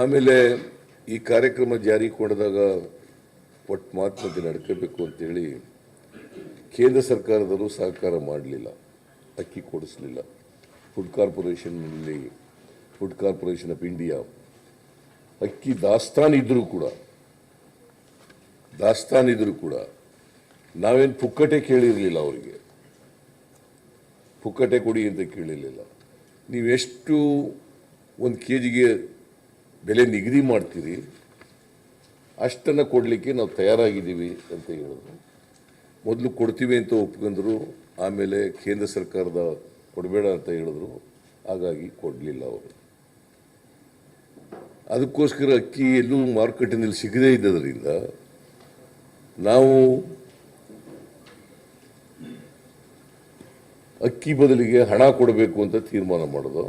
ಆಮೇಲೆ ಈ ಕಾರ್ಯಕ್ರಮ ಜಾರಿ ಕೊಂಡದಾಗ ಒಟ್ಟು ಮಾತುಕತೆ ನಡ್ಕೋಬೇಕು ಅಂತೇಳಿ ಕೇಂದ್ರ ಸರ್ಕಾರದವರು ಸಹಕಾರ ಮಾಡಲಿಲ್ಲ, ಅಕ್ಕಿ ಕೊಡಿಸಲಿಲ್ಲ. ಫುಡ್ ಕಾರ್ಪೊರೇಷನ್ನಲ್ಲಿ ಫುಡ್ ಕಾರ್ಪೊರೇಷನ್ ಆಫ್ ಇಂಡಿಯಾ ಅಕ್ಕಿ ದಾಸ್ತಾನ್ ಇದ್ರೂ ಕೂಡ, ದಾಸ್ತಾನು ಇದ್ರೂ ಕೂಡ ನಾವೇನು ಪುಕ್ಕಟೆ ಕೇಳಿರಲಿಲ್ಲ ಅವರಿಗೆ. ಪುಕ್ಕಟೆ ಕೊಡಿ ಅಂತ ಕೇಳಿರಲಿಲ್ಲ. ನೀವೆಷ್ಟು ಒಂದು ಕೆ ಜಿಗೆ ಬೆಲೆ ನಿಗದಿ ಮಾಡ್ತೀರಿ, ಅಷ್ಟನ್ನು ಕೊಡಲಿಕ್ಕೆ ನಾವು ತಯಾರಾಗಿದ್ದೀವಿ ಅಂತ ಹೇಳಿದ್ರು. ಮೊದಲು ಕೊಡ್ತೀವಿ ಅಂತ ಒಪ್ಕೊಂಡ್ರು, ಆಮೇಲೆ ಕೇಂದ್ರ ಸರ್ಕಾರದ ಕೊಡಬೇಡ ಅಂತ ಹೇಳಿದ್ರು, ಹಾಗಾಗಿ ಕೊಡಲಿಲ್ಲ ಅವರು. ಅದಕ್ಕೋಸ್ಕರ ಅಕ್ಕಿ ಎಲ್ಲೂ ಮಾರುಕಟ್ಟೆನಲ್ಲಿ ಸಿಗದೇ ಇದ್ದದರಿಂದ ನಾವು ಅಕ್ಕಿ ಬದಲಿಗೆ ಹಣ ಕೊಡಬೇಕು ಅಂತ ತೀರ್ಮಾನ ಮಾಡೋದು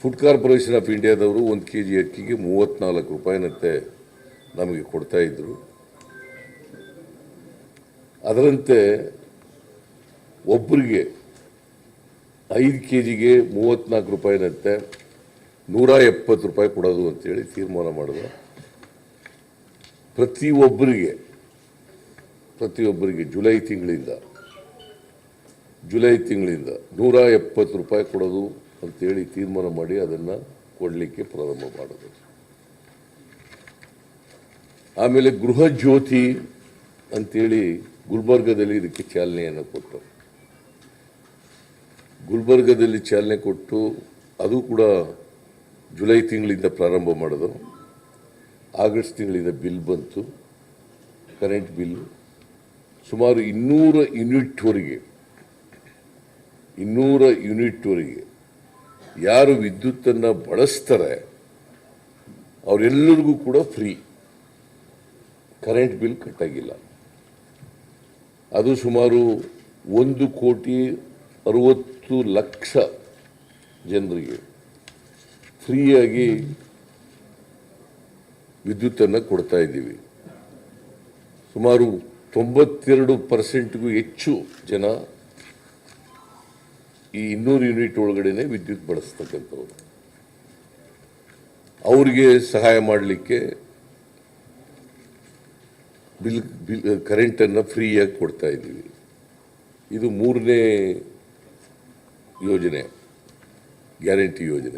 ಫುಡ್ ಕಾರ್ಪೊರೇಷನ್ ಆಫ್ ಇಂಡಿಯಾದವರು ಒಂದು ಕೆ ಜಿ ಅಕ್ಕಿಗೆ ಮೂವತ್ತ್ನಾಲ್ಕು ರೂಪಾಯಿನಂತೆ ನಮಗೆ ಕೊಡ್ತಾ ಇದ್ರು. ಅದರಂತೆ ಒಬ್ಬರಿಗೆ ಐದು ಕೆ ಜಿಗೆ ಮೂವತ್ತ್ನಾಲ್ಕು ರೂಪಾಯಿನಂತೆ ನೂರ ಎಪ್ಪತ್ತು ರೂಪಾಯಿ ಕೊಡೋದು ಅಂತೇಳಿ ತೀರ್ಮಾನ ಮಾಡಿದ್ರು. ಪ್ರತಿಯೊಬ್ಬರಿಗೆ ಪ್ರತಿಯೊಬ್ಬರಿಗೆ ಜುಲೈ ತಿಂಗಳಿಂದ ಜುಲೈ ತಿಂಗಳಿಂದ ನೂರ ಎಪ್ಪತ್ತು ರೂಪಾಯಿ ಕೊಡೋದು ಅಂತೇಳಿ ತೀರ್ಮಾನ ಮಾಡಿ ಅದನ್ನು ಕೊಡಲಿಕ್ಕೆ ಪ್ರಾರಂಭ ಮಾಡಿದರು ಆಮೇಲೆ ಗೃಹ ಜ್ಯೋತಿ ಅಂತೇಳಿ ಗುಲ್ಬರ್ಗದಲ್ಲಿ ಇದಕ್ಕೆ ಚಾಲನೆಯನ್ನು ಕೊಟ್ಟರು. ಗುಲ್ಬರ್ಗದಲ್ಲಿ ಚಾಲನೆ ಕೊಟ್ಟು ಅದು ಕೂಡ ಜುಲೈ ತಿಂಗಳಿಂದ ಪ್ರಾರಂಭ ಮಾಡಿದ್ರು. ಆಗಸ್ಟ್ ತಿಂಗಳಿಂದ ಬಿಲ್ ಬಂತು. ಕರೆಂಟ್ ಬಿಲ್ ಸುಮಾರು ಇನ್ನೂರ ಯೂನಿಟ್ವರೆಗೆ ಇನ್ನೂರ ಯೂನಿಟ್ವರೆಗೆ ಯಾರು ವಿದ್ಯುತ್ತನ್ನು ಬಳಸ್ತಾರೆ, ಅವರೆಲ್ಲರಿಗೂ ಕೂಡ ಫ್ರೀ. Current bill ಕಟ್ಟಾಗಿಲ್ಲ. ಅದು ಸುಮಾರು ಒಂದು ಕೋಟಿ ಅರುವತ್ತು ಲಕ್ಷ ಜನರಿಗೆ ಫ್ರೀಯಾಗಿ ವಿದ್ಯುತ್ತನ್ನು ಕೊಡ್ತಾ ಇದ್ದೀವಿ. ಸುಮಾರು ತೊಂಬತ್ತೆರಡು ಪರ್ಸೆಂಟ್ಗೂ ಹೆಚ್ಚು ಜನ ಈ ಇನ್ನೂರು ಯೂನಿಟ್ ಒಳಗಡೆನೆ ವಿದ್ಯುತ್ ಬಳಸ್ತಕ್ಕಂಥವ್ರು. ಅವರಿಗೆ ಸಹಾಯ ಮಾಡಲಿಕ್ಕೆ ಬಿಲ್ ಬಿಲ್, ಕರೆಂಟನ್ನು ಫ್ರೀಯಾಗಿ ಕೊಡ್ತಾ ಇದ್ದೀವಿ. ಇದು ಮೂರನೇ ಯೋಜನೆ, ಗ್ಯಾರಂಟಿ ಯೋಜನೆ.